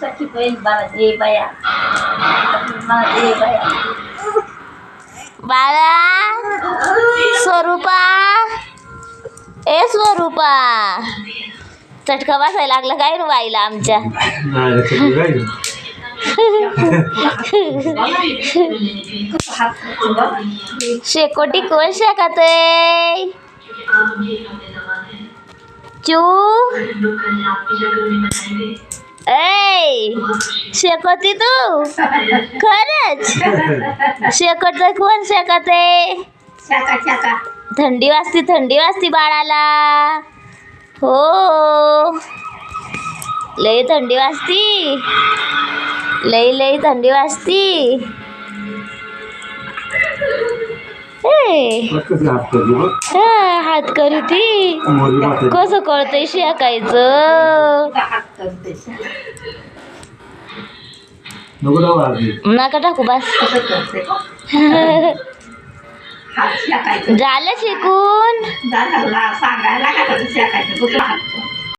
सखी बहीण मला दे बाया मला दे बाया बाळा स्वरूपा ए स्वरूपा चटका बसायला लागला काय रे बाईला आमच्या. शेकोटी कोण शेकत चू? ए शेकोती तू? खरंच? शेकट कोण शेकत? आहे थंडी वाजती थंडी वाजती बाळाला. हो. लई थंडी वाजती. लई लई थंडी वाजती. बघ. हा, हात करू ती. कसं कळतंय शेकायचं नको टाकू बस. झालं शिकून?